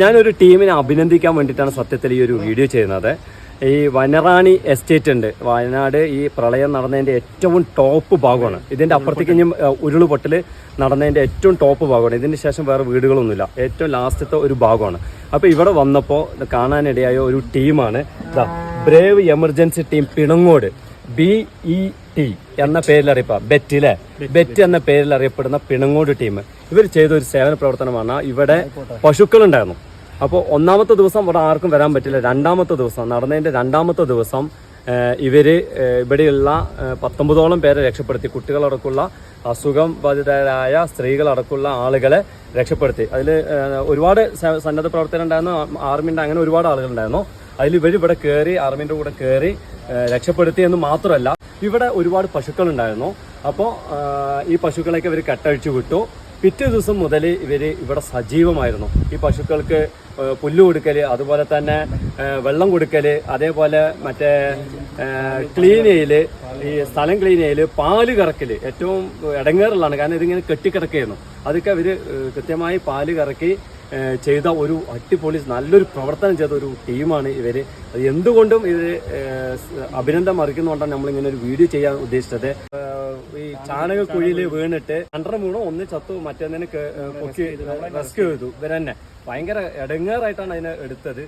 ഞാനൊരു ടീമിനെ അഭിനന്ദിക്കാൻ വേണ്ടിയിട്ടാണ് സത്യത്തിൽ ഈ ഒരു വീഡിയോ ചെയ്യുന്നത്. ഈ വനറാണി എസ്റ്റേറ്റ് ഉണ്ട്. വയനാട് ഈ പ്രളയം നടന്നതിന്റെ ഏറ്റവും ടോപ്പ് ഭാഗമാണ്. ഇതിന്റെ അപ്പുറത്തേക്ക് ഇനി ഉരുളുപൊട്ടൽ നടന്നതിന്റെ ഏറ്റവും ടോപ്പ് ഭാഗമാണ്. ഇതിന് ശേഷം വേറെ വീടുകളൊന്നുമില്ല. ഏറ്റവും ലാസ്റ്റത്തെ ഒരു ഭാഗമാണ്. അപ്പോൾ ഇവിടെ വന്നപ്പോൾ കാണാനിടയായ ഒരു ടീമാണ് brave emergency team Pinangode. B E T എന്ന പേരിൽ അറിയപ്പ ബെറ്റ് അല്ലേ ബെറ്റ്. എന്ന പേരിൽ അറിയപ്പെടുന്ന പിണങ്ങോട് ടീം. ഇവർ ചെയ്ത ഒരു സേവന പ്രവർത്തനമാണ്. ഇവിടെ പശുക്കളുണ്ടായിരുന്നു. അപ്പോൾ ഒന്നാമത്തെ ദിവസം ഇവിടെ ആർക്കും വരാൻ പറ്റില്ല. രണ്ടാമത്തെ ദിവസം നടന്നതിന്റെ രണ്ടാമത്തെ ദിവസം ഇവർ ഇവിടെയുള്ള പത്തൊമ്പതോളം പേരെ രക്ഷപ്പെടുത്തി. കുട്ടികളടക്കമുള്ള അസുഖം ബാധിതരായ സ്ത്രീകളടക്കമുള്ള ആളുകളെ രക്ഷപ്പെടുത്തി. അതിൽ ഒരുപാട് സന്നദ്ധ പ്രവർത്തകരുണ്ടായിരുന്നു ആർമിന്റെ അങ്ങനെ ഒരുപാട് ആളുകളുണ്ടായിരുന്നു അതിൽ ഇവർ ഇവിടെ കയറി ആർമിന്റെ കൂടെ കയറി രക്ഷപ്പെടുത്തി എന്ന് മാത്രമല്ല ഇവിടെ ഒരുപാട് പശുക്കളുണ്ടായിരുന്നു അപ്പോൾ ഈ പശുക്കളെയൊക്കെ ഇവർ കെട്ടഴിച്ചു വിട്ടു. പിറ്റേ ദിവസം മുതൽ ഇവർ ഇവിടെ സജീവമായിരുന്നു. ഈ പശുക്കൾക്ക് പുല്ല് കൊടുക്കൽ അതുപോലെ തന്നെ വെള്ളം കൊടുക്കൽ അതേപോലെ മറ്റേ ക്ലീൻ ചെയ്യൽ ഈ സ്ഥലം ക്ലീൻ ചെയ്യൽ പാൽ കറക്കൽ ഏറ്റവും ഇടങ്ങേറുള്ളതാണ്. കാരണം ഇതിങ്ങനെ കെട്ടിക്കിടക്കുകയായിരുന്നു. അതൊക്കെ അവർ കൃത്യമായി പാൽ കറക്കി ചെയ്ത ഒരു അടിപൊളി നല്ലൊരു പ്രവർത്തനം ചെയ്ത ഒരു ടീമാണ് ഇവർ. അത് എന്തുകൊണ്ടും ഇത് അഭിനന്ദം അറിയിക്കുന്നതുകൊണ്ടാണ് നമ്മൾ ഇങ്ങനെ ഒരു വീഡിയോ ചെയ്യാൻ ഉദ്ദേശിച്ചത്. ഈ ചാണകക്കുഴിയിൽ വീണിട്ട് രണ്ടര മൂണോ ഒന്ന് ചത്തു മറ്റേതിനെ പൊക്കി റെസ്ക്യൂ ചെയ്തു. ഇവരെന്നെ ഭയങ്കര ഇടങ്ങേറായിട്ടാണ് അതിനെ എടുത്തത്.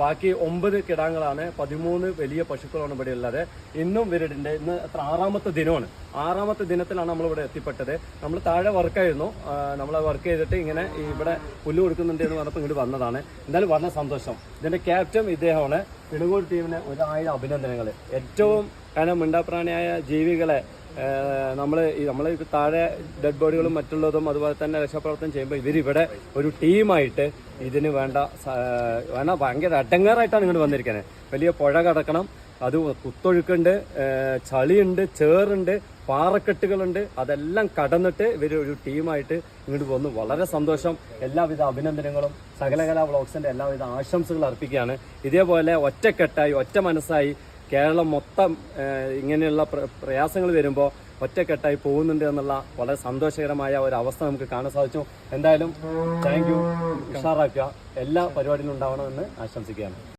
ബാക്കി ഒമ്പത് കിടാങ്ങളാണ് പതിമൂന്ന് വലിയ പശുക്കളാണ് ഇവിടെ ഉള്ളത്. ഇന്നും ഇവരുടെ ഇന്ന് എത്ര ആറാമത്തെ ദിനമാണ്. ആറാമത്തെ ദിനത്തിലാണ് നമ്മൾ ഇവിടെ എത്തിപ്പെട്ടത്. നമ്മൾ താഴെ വർക്കായിരുന്നു നമ്മൾ വർക്ക് ചെയ്തിട്ട് ഇങ്ങനെ ഇവിടെ പുല്ല് കൊടുക്കുന്നുണ്ട് എന്ന് പറഞ്ഞപ്പോൾ ഇങ്ങോട്ട് വന്നതാണ്. എന്തായാലും വന്ന സന്തോഷം. ഇതിന്റെ ക്യാപ്റ്റൻ ഇദ്ദേഹമാണ്. പിണങ്ങോട് ടീമിന് ഒരായിരം അഭിനന്ദനങ്ങൾ ഏറ്റവും കാരണം മിണ്ടാപ്രാണിയായ ജീവികളെ നമ്മൾ നമ്മൾ താഴെ ഡെഡ് ബോഡികളും മറ്റുള്ളതും അതുപോലെ തന്നെ രക്ഷാപ്രവർത്തനം ചെയ്യുമ്പോൾ ഇവരിവിടെ ഒരു ടീമായിട്ട് ഇതിന് വേണ്ട വേണ്ട ഭയങ്കര അടങ്ങാറായിട്ടാണ് ഇങ്ങോട്ട് വന്നിരിക്കുന്നത് വലിയ പുഴ കടക്കണം അത് കുത്തൊഴുക്കുണ്ട് ചളിയുണ്ട് ചേറുണ്ട് പാറക്കെട്ടുകളുണ്ട്. അതെല്ലാം കടന്നിട്ട് ഇവർ ഒരു ടീമായിട്ട് ഇങ്ങോട്ട് വന്നു. വളരെ സന്തോഷം. എല്ലാവിധ അഭിനന്ദനങ്ങളും. സകലകലാ വ്ളോഗ്സിന്റെ എല്ലാവിധ ആശംസകൾ അർപ്പിക്കുകയാണ്. ഇതേപോലെ ഒറ്റക്കെട്ടായി ഒറ്റ മനസ്സായി കേരളം മൊത്തം ഇങ്ങനെയുള്ള പ്ര- പ്രയാസങ്ങൾ വരുമ്പോൾ ഒറ്റക്കെട്ടായി പോകുന്നുണ്ട് എന്നുള്ള വളരെ സന്തോഷകരമായ ഒരു അവസ്ഥ നമുക്ക് കാണാൻ സാധിച്ചു. എന്തായാലും താങ്ക് യു ഉഷാറാക്കുക. എല്ലാ പരിപാടിയിലും ഉണ്ടാവണമെന്ന് ആശംസിക്കുകയാണ്.